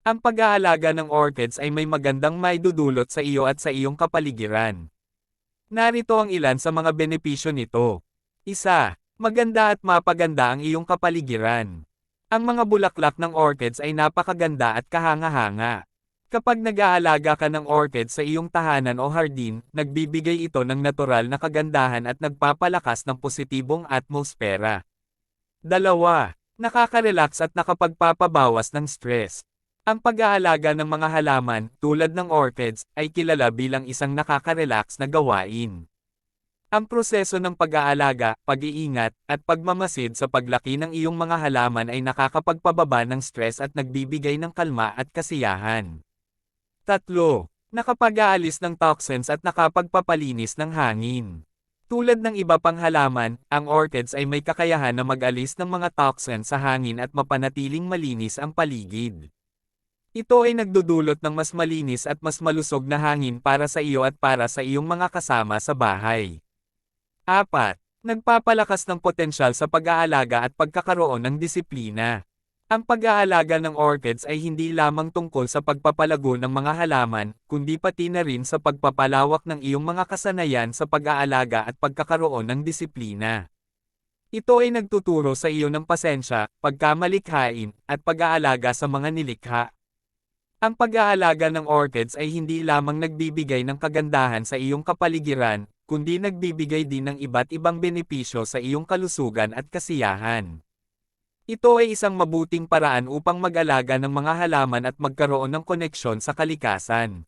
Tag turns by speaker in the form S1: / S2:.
S1: Ang pag-aalaga ng orchids ay may magandang maidudulot sa iyo at sa iyong kapaligiran. Narito ang ilan sa mga benepisyo nito. Isa, maganda at mapaganda ang iyong kapaligiran. Ang mga bulaklak ng orchids ay napakaganda at kahanga-hanga. Kapag nag-aalaga ka ng orchids sa iyong tahanan o hardin, nagbibigay ito ng natural na kagandahan at nagpapalakas ng positibong atmosfera. Dalawa, nakaka-relax at nakapagpapabawas ng stress. Ang pag-aalaga ng mga halaman, tulad ng orchids, ay kilala bilang isang nakaka-relax na gawain. Ang proseso ng pag-aalaga, pag-iingat, at pagmamasid sa paglaki ng iyong mga halaman ay nakakapagpababa ng stress at nagbibigay ng kalma at kasiyahan. Tatlo, nakapag-aalis ng toxins at nakapagpapalinis ng hangin. Tulad ng iba pang halaman, ang orchids ay may kakayahan na mag-alis ng mga toxins sa hangin at mapanatiling malinis ang paligid. Ito ay nagdudulot ng mas malinis at mas malusog na hangin para sa iyo at para sa iyong mga kasama sa bahay. 4. Nagpapalakas ng potensyal sa pag-aalaga at pagkakaroon ng disiplina. Ang pag-aalaga ng orchids ay hindi lamang tungkol sa pagpapalago ng mga halaman, kundi pati na rin sa pagpapalawak ng iyong mga kasanayan sa pag-aalaga at pagkakaroon ng disiplina. Ito ay nagtuturo sa iyo ng pasensya, pagkamalikhain, at pag-aalaga sa mga nilikha. Ang pag-aalaga ng orchids ay hindi lamang nagbibigay ng kagandahan sa iyong kapaligiran, kundi nagbibigay din ng iba't ibang benepisyo sa iyong kalusugan at kasiyahan. Ito ay isang mabuting paraan upang mag-alaga ng mga halaman at magkaroon ng koneksyon sa kalikasan.